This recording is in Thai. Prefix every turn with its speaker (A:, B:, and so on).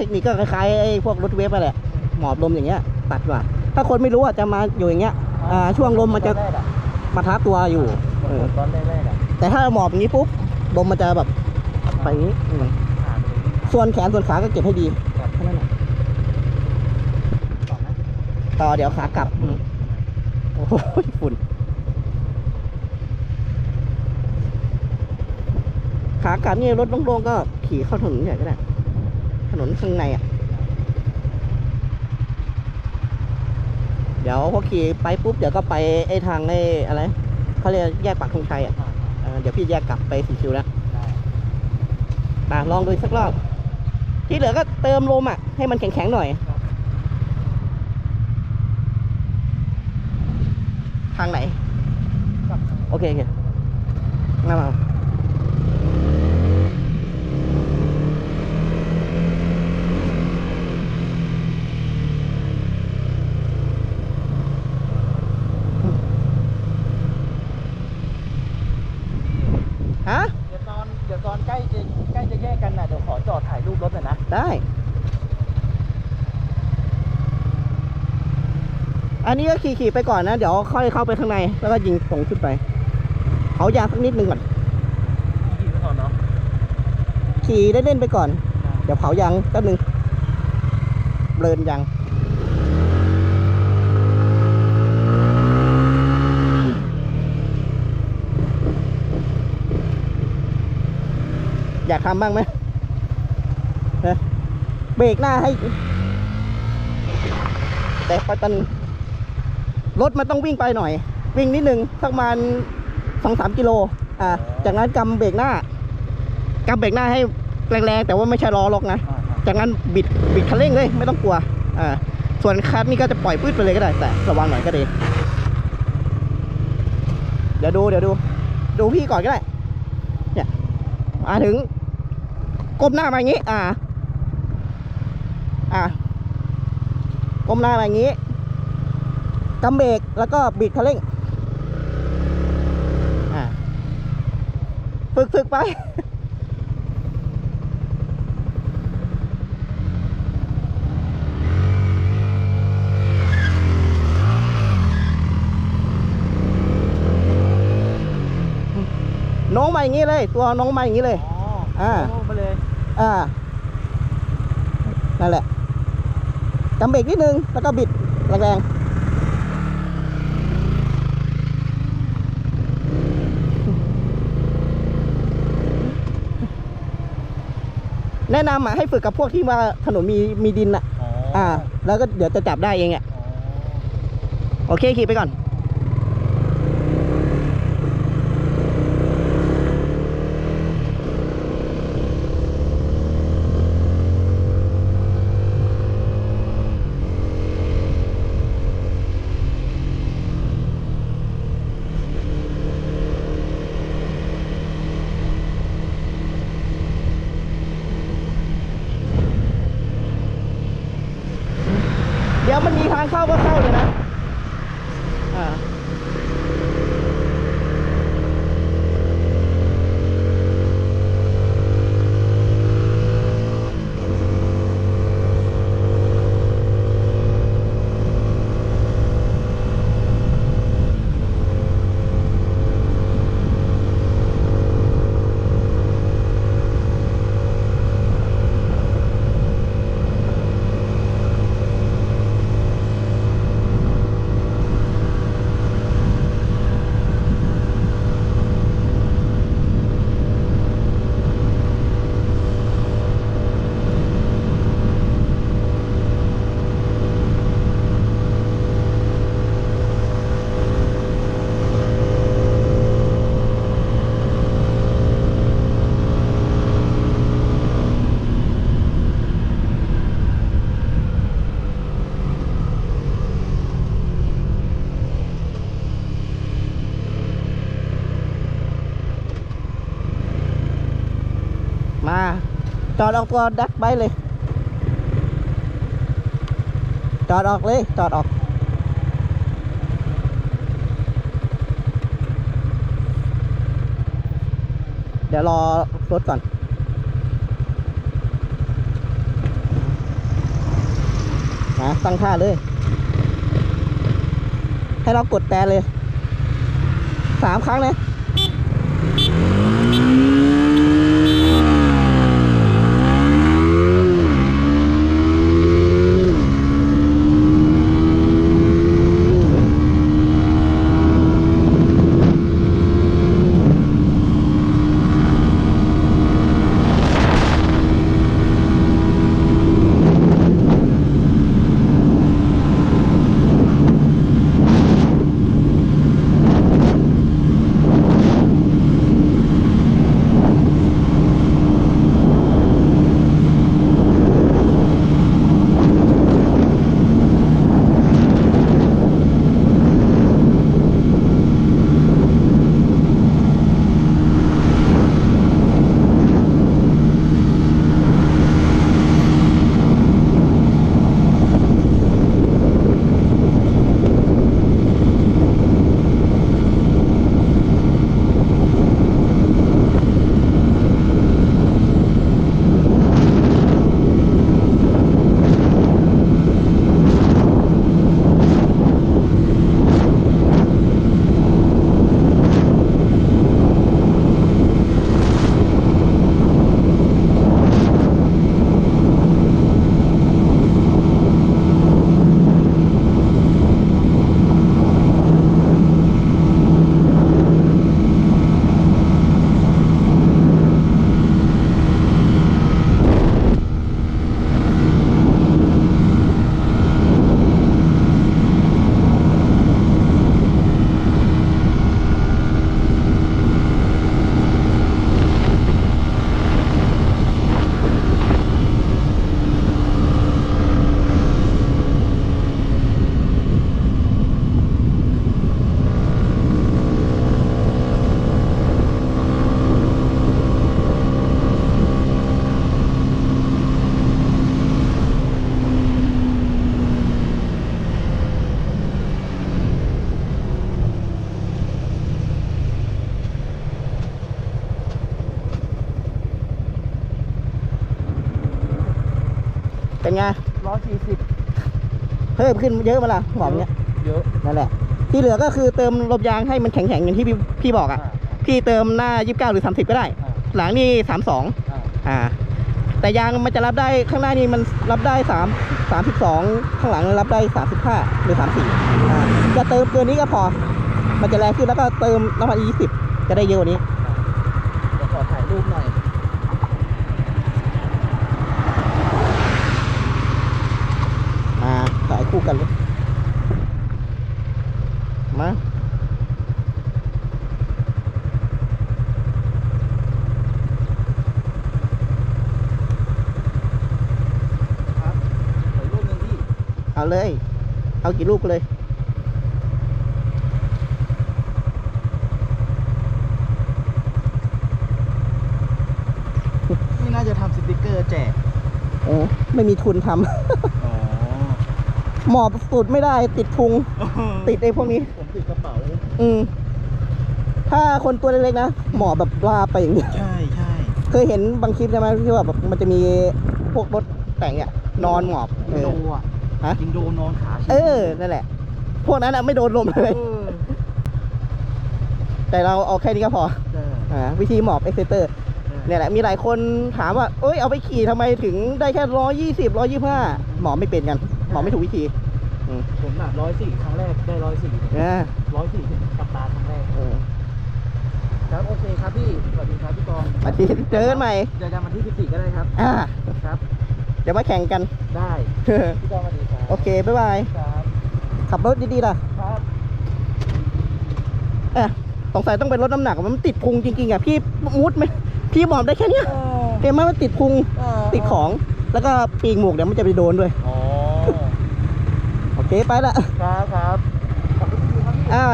A: ทคนิคก็คล้ายๆไอ้พวกรถเวฟไปแหละหมอบลมอย่างเงี้ย ตัดกว่าถ้าคนไม่รู้อะจะมาอยู่อย่างเงี้ยอ่าช่วงลมมันจะ
B: ตอแรกอะ
A: มาทับตัวอยู่เออ
B: ตอนแรกๆอะ
A: แต่ถ้าหมอบอย่างนี้ปุ๊บลมมันจะแบบไปอย่างนี้อืม
B: ขาดเลย
A: ส่วนแขนส่วนขาก็เก็บให้ดี
B: ครับ
A: แค่นั้นแหละ
B: ต่อนะ
A: ต่อเดี๋ยวขากลับอืมโอ้โหฝุ่นขากลับนี่รถโล่งๆก็ขี่เข้าถนนใหญ่ก็ได้ ถนนข้างในอะ เดี๋ยวพอขี่ไปปุ๊บเดี๋ยวก็ไปไอ้ทางไอ้อะไรเขาเรียกแยกปากธงชัยอะ
B: อ่า
A: เออเดี๋ยวพี่แยกกลับไปสีคิวแล้ว
B: ได้
A: มาลองดูสักรอบ ที่เหลือก็เติมลมอะ ให้มันแข็งๆหน่อย ทางไหน
B: กลับ
A: โอเคโอเคมามา ฮะ
B: เดี๋ยวตอนเดี๋ยวตอนใกล้จะใกล้จะแยกกันน่ะเดี๋ยวขอจอดถ่ายรูปรถหน่อยนะ
A: ได้ อันนี้ก็ขี่ขี่ๆไปก่อนนะ เดี๋ยวค่อยเข้าไปข้างใน แล้วก็ยิงตรงขึ้นไปเขายางสักนิดนึงก่อน
B: ขี่ไปก่อนเนาะ
A: ขี่เล่นๆไปก่อน เดี๋ยวเผายางแป๊บนึงเบลินยาง อยากทำบ้างไหมฮะเบรกหน้าให้ แต่พอตอนรถมันต้องวิ่งไปหน่อย วิ่งนิดนึงสักประมาณสองสามกิโลอ่าจากนั้นกำเบรกหน้ากำเบรกหน้าให้แรงๆแต่ว่าไม่ใช่ล้อล็อกนะจากนั้นบิดบิดคันเร่งเลยไม่ต้องกลัวอ่าส่วนคลัตช์นี่ก็จะปล่อยปื้ดไปเลยก็ได้แต่ระวังหน่อยก็ดีเดี๋ยวดูเดี๋ยวดู ดูพี่ก่อนก็ได้เนี่ยมาถึง ก้มหน้ามาอย่างนี้ อ่า อ่าก้มหน้ามาอย่างนี้กำเบรกแล้วก็บิดคันเร่งอ่าฝึกฝึกไป น้องมาอย่างนี้เลย ตัวน้องมาอย่างนี้เลย
B: อ๋อ
A: อ่า
B: ลงมาเลย
A: อ่า นั่นแหละกำเบรกนิดนึง แล้วก็บิดแรงๆ แนะนำอะให้ฝึกกับพวกที่ว่าถนนมีมีดินอะ
B: อ๋อ
A: อ่า แล้วก็เดี๋ยวจะจับได้เองอะ
B: อ๋อ
A: โอเค ขี่ไปก่อน จอดออกตัวดักไบค์เลย จอดออกเลย จอดออก เดี๋ยวรอรถก่อนนะตั้งท่าเลย ให้เรากดแต่เลย สามครั้งเลย ไง
B: ร้อยสี่สิบ
A: เพิ่มขึ้นเยอะมาละหมอมเนี้ย
B: เยอะ
A: นั่นแหละ ที่เหลือก็คือเติมลมยางให้มันแข็งๆอย่างที่พี่พี่บอกอะ พี่เติมหน้า29หรือ30ก็ได้
B: อ่า
A: หลังนี่32
B: อ่า
A: อ่า แต่ยางมันจะรับได้ข้างหน้านี่มันรับได้3 32ข้างหลังรับได้35หรือ34อ่าจะเติมเกินนี้ก็พอ มันจะแรงขึ้นแล้วก็เติมน้ำมัน20จะได้เยอะกว่านี้
B: เดี๋ยวขอถ่ายรูปหน่อย
A: มาถ่ายคู่กันเลย มา
B: ครับถ่ายรูปหนึ่งพี่
A: เอาเลย เอากี่ลูกเลย
B: นี่น่าจะทำสติกเกอร์แจก
A: โอ้ไม่มีทุนทำ
B: อ๋อ
A: หมอบสุดไม่ได้ติดพุง ติดไอ้พวกนี้
B: ผมติดกระเป๋า
A: อืมถ้าคนตัวเล็กๆนะ หมอบแบบลาไปอย่างนี้
B: ใช่ใช่
A: เคยเห็นบางคลิปใช่ไหมที่ว่าแบบมันจะมีพวกรถแต่งเนี่ยนอนหมอบเอ
B: อิน
A: อ
B: โดอะ
A: ฮะ
B: อินโดนอนขาชี้
A: เออนั่นแหละ พวกนั้นอะไม่โดนลมเลย
B: เออ
A: แต่เราเอาแค่นี้ก็พอ
B: ใช่
A: อ่าวิธีหมอบเอ็กเซเตอร์เนี่ยแหละมีหลายคนถามว่าเอ้ยเอาไปขี่ทำไมถึงได้แค่ร้อยยี่สิบร้อยยี่ห้าหมอไม่เป็นกัน หมอไม่ถูกวิธีอืม
B: ผมหนักร้อยสี่ครั้งแรกได้ร้อยสี่
A: อ่า
B: ร้อยสี่กับตาครั้งแรก
A: เออ
B: ครับโอเคครับพี่สวัสดีครับพี่กอง
A: อาทิตย์เจอกันใหม่
B: เจอกันวันที่สิบสี่ก็ได้ครับ
A: อ่า
B: ครับ
A: เดี๋ยวมาแข่งกัน
B: ได้พี่กองสวัสดีครับ
A: โอเค บ๊ายบาย
B: ครับ
A: ขับรถดีๆล่ะ
B: ครับ
A: เอะสงสัยต้องเป็นรถน้ำหนักอะมันติดพุงจริงๆอะพี่มุดไหมพี่หมอบได้แค่เนี้ยเห็นไหมมันติดพุงติดของ แล้วก็ปีกหมวกเดี๋ยวมันจะไปโดนด้วย
B: อ๋อ
A: โอเคไปละ
B: ครับครับขอบคุณครับพี่
A: อ่า